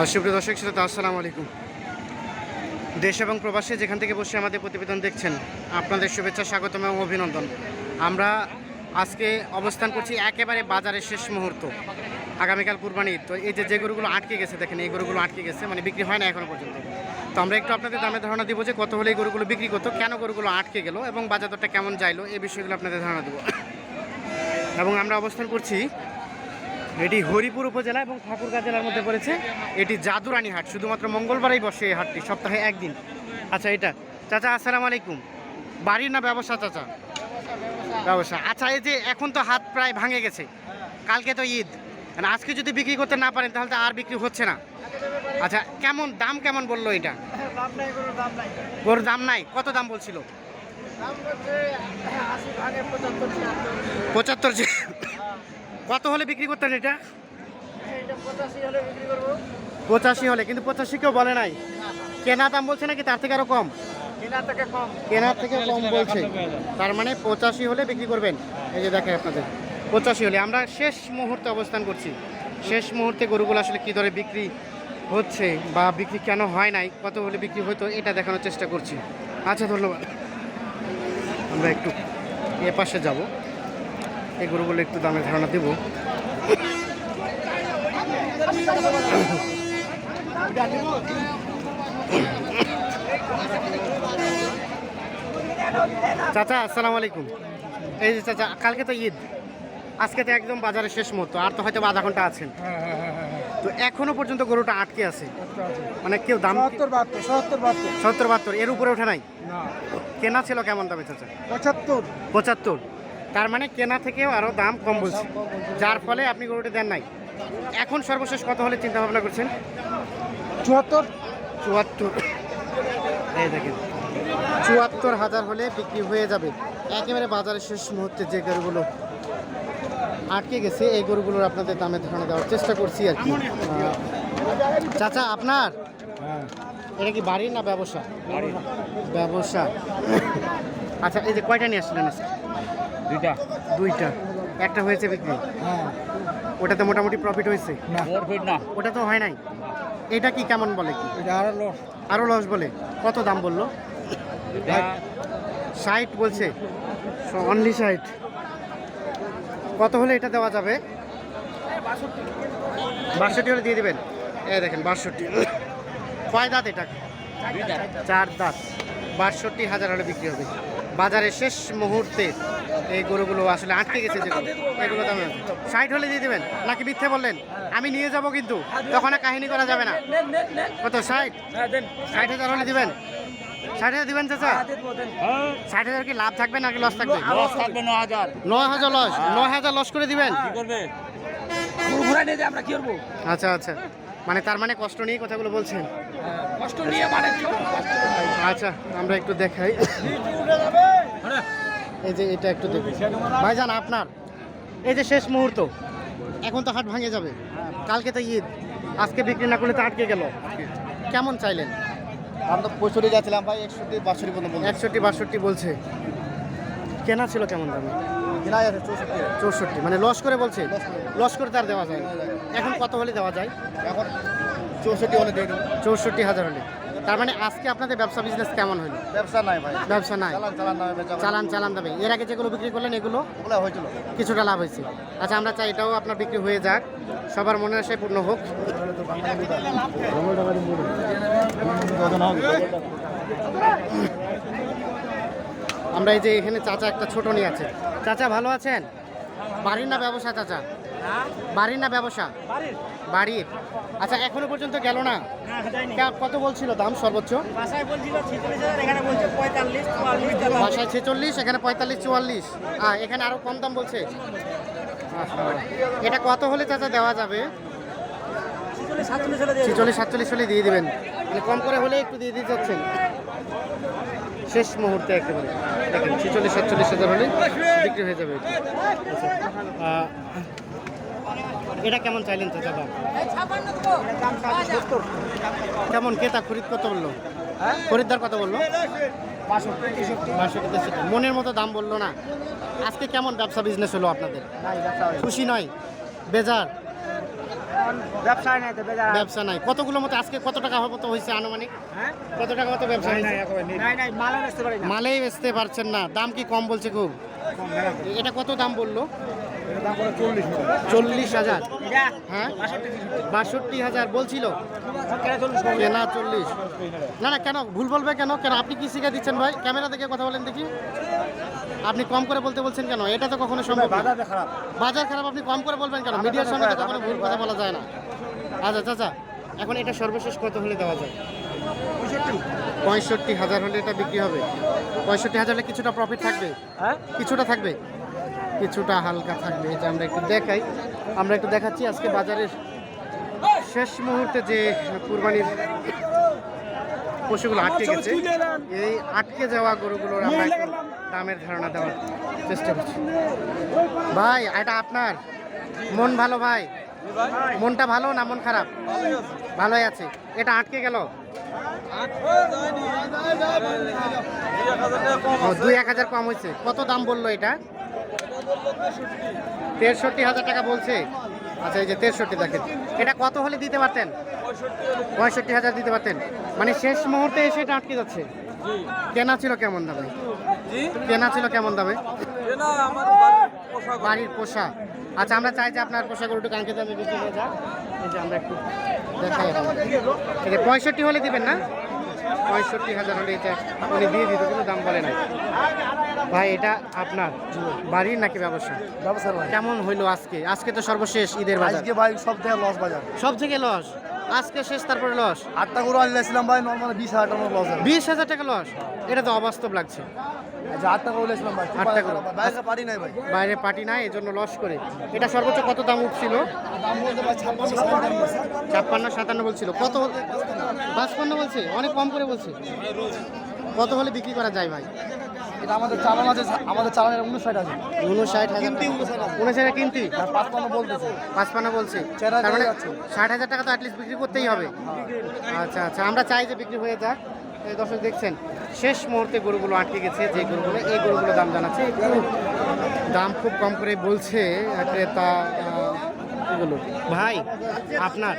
সুপ্রিয় দর্শক, শ্রোতা, আসসালামু আলাইকুম। দেশ এবং প্রবাসী যেখান থেকে বসে আমাদের প্রতিবেদন দেখছেন, আপনাদের শুভেচ্ছা, স্বাগতম এবং অভিনন্দন। আমরা আজকে অবস্থান করছি একেবারে বাজারের শেষ মুহূর্ত, আগামীকাল কুরবানি। তো এই যে যে গরুগুলো আটকে গেছে, দেখেন, এই গরুগুলো আটকে গেছে মানে বিক্রি হয় না এখনও পর্যন্ত। তো আমরা একটু আপনাদের দামে ধারণা দিব যে, কত হলে এই গরুগুলো বিক্রি করতো, কেন গরুগুলো আটকে গেল এবং বাজার দরটা কেমন যাইলো এই বিষয়গুলো আপনাদের ধারণা দেবো। এবং আমরা অবস্থান করছি এটি হরিপুর উপজেলা এবং ঠাকুরগাঁ জেলার মধ্যে পড়েছে। এটি জাদুরানি হাট শুধুমাত্র মঙ্গলবারেই বসে এই হাটটি সপ্তাহে একদিন। আচ্ছা এটা। চাচা আসসালামু আলাইকুম। বাড়ির না ব্যবসা চাচা? ব্যবসা। আচ্ছা এই যে এখন তো হাত প্রায় ভাঙে গেছে। কালকে তো ঈদ। মানে আজকে যদি বিক্রি করতে না পারেন তাহলে তো আর বিক্রি হচ্ছে না। আচ্ছা কেমন দাম কেমন বলল এটা? গরুর দাম নাই কত দাম বলছিল? পঁচাত্তর কত হলে বিক্রি করতেন এটা? পঁচাশি হলে বিক্রি করব। পঁচাশি হলে কিন্তু পঁচাশি কেউ বলে নাই। কেনা দাম বলছে নাকি? তার থেকে আরও কম। থেকে কম। কেনার থেকে কম বলছে। তার মানে পঁচাশি হলে বিক্রি করবেন। এই যে দেখে আপনাদের। পঁচাশি হলে। আমরা শেষ মুহূর্তে অবস্থান করছি। শেষ মুহূর্তে গরুগুলো আসলে কী দরে বিক্রি হচ্ছে বা বিক্রি কেন হয় নাই কত হলে বিক্রি হতো এটা দেখানোর চেষ্টা করছি। আচ্ছা ধন্যবাদ। আমরা একটু এ পাশে যাব। এই গরুগুলো একটু দামে ধারণা দেব। চাচা আসসালামু আলাইকুম। এই যে চাচা কালকে তো ঈদ। আজকে তো একদম বাজারের শেষ মুহূর্ত আর তো হয়তো বা আধা ঘণ্টা আছেন। তো এখনও পর্যন্ত গরুটা আটকে আছে? মানে কেউ দাম সত্তর বাহাত্তর এর উপরে ওঠে নাই? কেনা ছিল কেমন দামে চাচা? পঁচাত্তর। পঁচাত্তর। তার মানে কেনা থেকেও আরও দাম কম বলছে। যার ফলে আপনি গরুটা দেন নাই। এখন সর্বশেষ কত হলে চিন্তা ভাবনা করছেন? চুয়াত্তর। চুয়াত্তর। এই দেখেন। চুয়াত্তর হাজার হলে বিক্রি হয়ে যাবে। একেবারে বাজারের শেষ মুহূর্তে যে গরুগুলো আটকে গেছে এই গরুগুলোর আপনাদের দামে ধারণা দেওয়ার চেষ্টা করছি আর কি। চাচা আপনার? এটা কি বাড়ির না ব্যবসা? ব্যবসা। আচ্ছা এই যে কয়টা নিয়ে আসলেন আজকে? দুইটা। দুইটা। একটা হয়েছে বিক্রি? হ্যাঁ। ওটাতে মোটামুটি প্রফিট হয়েছে? না। ওটা তো হয় নাই? এটা কি কেমন বলে কি? এটা আরও লস আরও লস বলে? কত দাম বলল? ষাট বলছে। অনলি ষাট। কত হলে এটা দেওয়া যাবে? বাষট্টি হলে দিয়ে দেবেন। এই দেখেন বাষট্টি। কয় দাঁত এটা? চার দাঁত। বাষট্টি হাজার হলে বিক্রি হবে। বাজারের শেষ মুহূর্তে এই গরুগুলো আসলে আটকে গেছে যেগুলো এগুলো দামে ষাট হলে দিয়ে দেবেন? নাকি মিথ্যে বললেন? আমি নিয়ে যাব কিন্তু। তখন আর কাহিনী করা যাবে না। কত ষাট? ষাট হাজার হলে দিবেন? ষাট হাজার দিবেন চাচা? ষাট হাজার কি লাভ থাকবে নাকি লস থাকবে? লস থাকবে ন হাজার। নয় হাজার লস। নয় হাজার লস করে দিবেন? কি করবে? ঘুরাই নিয়ে আমরা কি করব? আচ্ছা আচ্ছা। মানে তার মানে কষ্ট নিয়ে কথাগুলো বলছেন? আচ্ছা আমরা একটু দেখাই। এই যে এটা একটু দেখুন। ভাইজান আপনার? এই যে শেষ মুহূর্ত। এখন তো হাট ভাঙে যাবে। কালকে তো ঈদ। আজকে বিক্রি না করলে তো আটকে গেল। কেমন চাইলেন? আমরা তো পঁয়ষট্টি যাচ্ছিলাম ভাই একষট্টি বাষট্টি পর্যন্ত বলছি। একষট্টি বাষট্টি বলছে। কেনা ছিল কেমন দামে? কেনা যাচ্ছে চৌষট্টি। চৌষট্টি মানে লস করে বলছে? লস করে। তার দেওয়া যায় না। এখন কত হলে দেওয়া যায়? এখন চৌষট্টি হলে দিয়ে দেবো। চৌষট্টি হাজার হলে। তার মানে আজকে আপনাদের ব্যবসা বিজনেস কেমন হলো? ব্যবসা নাই ভাই। ব্যবসা নাই? চালান চালান নামে বেচা চালান চালান দেবে এর আগে যেগুলো বিক্রি করলেন এগুলো? ওগুলো হয়েছিল। কিছুটা লাভ হয়েছে। আচ্ছা আমরা চাই এটাও আপনার বিক্রি হয়ে যাক। সবার মনে আশায় পূর্ণ হোক। আমরা এই যে এখানে চাচা একটা ছোট নিয়ে আছে। চাচা ভালো আছেন? বাড়ির না ব্যবসা চাচা? বাড়ির না ব্যবসা? বাড়ির। আচ্ছা এখনও পর্যন্ত গেল না? কত বলছিল দাম সর্বোচ্চ? বাসায় ছিচল্লিশ এখানে পঁয়তাল্লিশ চুয়াল্লিশ হ্যাঁ এখানে আরও কম দাম বলছে? আচ্ছা। এটা কত হলে চাচা দেওয়া যাবে? ছিচল্লিশ সাতচল্লিশ হলে দিয়ে ছেচল্লিশ সাতচল্লিশ হলে দিয়ে দিবেন। মানে কম করে হলে একটু দিয়ে দিতে যাচ্ছেন। শেষ মুহূর্তে একেবারে। দেখেন ছেচল্লিশ সাতচল্লিশ হাজার হলে বিক্রি হয়ে যাবে। এটা। কেমন চাইলেন চাচা দাম কেমন ক্রেতা খরিদ কত বলল? খরিদ্দার কত বলল? মনের মতো দাম বলল না। আজকে কেমন ব্যবসা বিজনেস হলো আপনাদের? হয় খুশি নয়? বেজার? ব্যবসা নাই। কতগুলো মতো আজকে কত টাকা মতো হয়েছে আনুমানিক? হ্যাঁ? কত টাকা মতো ব্যবসা হয়েছে? মালেই বেচতে পারছেন না। দাম কি কম বলছে খুব? এটা কত দাম বলল? চল্লিশ হাজার। হ্যাঁ? বাষট্টি হাজার বলছিল? কেন চল্লিশ না না কেন? ভুল বলবে কেন? কেন আপনি কি শিখে দিচ্ছেন ভাই? ক্যামেরা দেখে কথা বলেন দেখি। আপনি কম করে বলতে বলছেন কেন? এটা তো কখনো সম্ভব না। বাজার খারাপ। আপনি কম করে বলবেন কেন? মিডিয়ার সামনে তো কখনো ভুল কথা বলা যায় না। আচ্ছা চাচা এখন এটা সর্বশেষ কত হলে দেওয়া যায়? পঁয়ষট্টি। হাজার হলে এটা বিক্রি হবে। পঁয়ষট্টি হাজার হলে কিছুটা প্রফিট থাকবে? হ্যাঁ? কিছুটা থাকবে? কিছুটা হালকা থাকবে এটা আমরা একটু দেখাই। আমরা একটু দেখাচ্ছি আজকে বাজারের শেষ মুহূর্তে যে কুরবানির পশুগুলো আটকে গেছে, এই আটকে যাওয়া গরুগুলোর আমরা একটু দামের ধারণা দেওয়ার চেষ্টা করছি। ভাই, এটা আপনার? মন ভালো ভাই? মনটা ভালো না মন খারাপ? ভালোই আছে। এটা আটকে গেল? দুই এক হাজার কম হয়েছে। কত দাম বলল এটা? তেষট্টি হাজার টাকা বলছে। আচ্ছা এই যে তেষট্টি দেখেন। এটা কত হলে দিতে পারতেন? পঁয়ষট্টি হাজার দিতে পারতেন। মানে শেষ মুহূর্তে এসে এটা আটকে যাচ্ছে। কেনা ছিল কেমন দামে? কেনা ছিল কেমন দামে? বাড়ির পোষা আচ্ছা আমরা চাই যে আপনার পোষা গরুটি কাঙ্ক্ষিত দামে বিক্রি হয়ে যাক। এই যে আমরা একটু দেখাই পঁয়ষট্টি হলে দিবেন না? পঁয়ষট্টি হাজার হলে এটা উনি দিয়ে দিত কিন্তু দাম বলে নাই। ভাই এটা আপনার বাড়ির নাকি ব্যবসা? ব্যবসা কেমন হইল আজকে? আজকে তো সর্বশেষ ঈদের বাজার। আজকে ভাই সব থেকে লস বাজার। সব থেকে লস আজকে শেষ তারপরে লস আটটা করে আনলেছিলাম ভাই নর্মাল বিশ হাজার টাকা লস বিশ হাজার টাকা লস এটা তো অবাস্তব লাগছে। আচ্ছা ভাই। বাইরে নাই ভাই। বাইরে পার্টি নাই এজন্য লস করে। এটা সর্বোচ্চ কত দাম উঠছিল? দাম বলতে ভাই ছাপ্পান্ন সাতান্ন। বলছিল। কত পাঁচপান্ন বলছে অনেক কম করে বলছে। কত হলে বিক্রি করা যায় ভাই? এটা আমাদের চালান আছে আমাদের চালানের উনষাট আছে। উনষাট হাজার উনষাট কিনতি পাঁচপান্ন বলতেছে। পাঁচপান্ন বলছে। তার মানে ষাট হাজার টাকা তো অ্যাটলিস্ট বিক্রি করতেই হবে। আচ্ছা আচ্ছা আমরা চাই যে বিক্রি হয়ে যাক। দর্শক দেখছেন শেষ মুহূর্তে গরুগুলো আটকে গেছে যে গরুগুলো এই গরুগুলো দাম জানাচ্ছে। দাম খুব কম করে বলছে ক্রেতা এগুলো। ভাই আপনার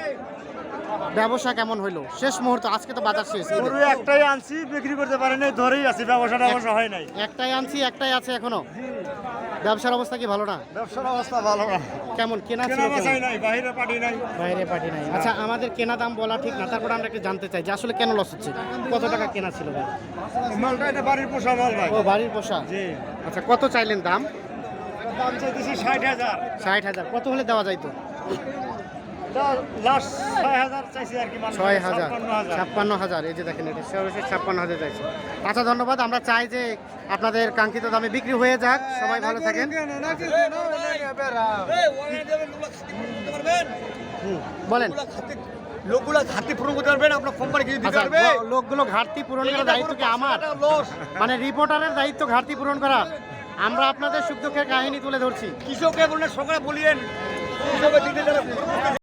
ব্যবসা কেমন হইল? শেষ মুহূর্ত আজকে তো বাজার শেষ গরু একটাই আনছি বিক্রি করতে পারেনি ধরেই আছি ব্যবসাটা ব্যবসা হয় নাই। একটাই আনছি একটাই আছে এখনও। ব্যবসার অবস্থা কি ভালো না? ব্যবসার অবস্থা ভালো না। কেমন কেনা ছিল? নাই বাইরে পাঠি নাই। বাইরে পাঠি নাই। আচ্ছা আমাদের কেনা দাম বলা ঠিক না তারপর আমরা একটু জানতে চাই যে আসলে কেন লস হচ্ছে? কত টাকা কেনা ছিল ভাই? মালটা এটা বাড়ির পোষা মাল ভাই। ও বাড়ির পোষা? জি। আচ্ছা কত চাইলেন দাম? দাম চাইতেছি ষাট হাজার। ষাট হাজার। কত হলে দেওয়া যাইতো? ছয় হাজার ছাপ্পান্ন হাজার। এই যে দেখেন এটা সর্বশেষ ছাপ্পান্ন হাজার চাইছে। আচ্ছা ধন্যবাদ। আমরা চাই যে আপনাদের কাঙ্ক্ষিত দামে বিক্রি হয়ে যাক। সবাই ভালো থাকেন। বলেন। লোকগুলো ঘাটতি পূরণ করতে পারবেন আপনার কোম্পানি কিছু দিতে আচ্ছা পারবে? লোকগুলো ঘাটতি পূরণ করার দায়িত্ব কি আমার? মানে রিপোর্টারের দায়িত্ব ঘাটতি পূরণ করা। আমরা আপনাদের সুখ দুঃখের কাহিনী তুলে ধরছি। কৃষককে বললে সকালে বলিয়েন। কৃষকের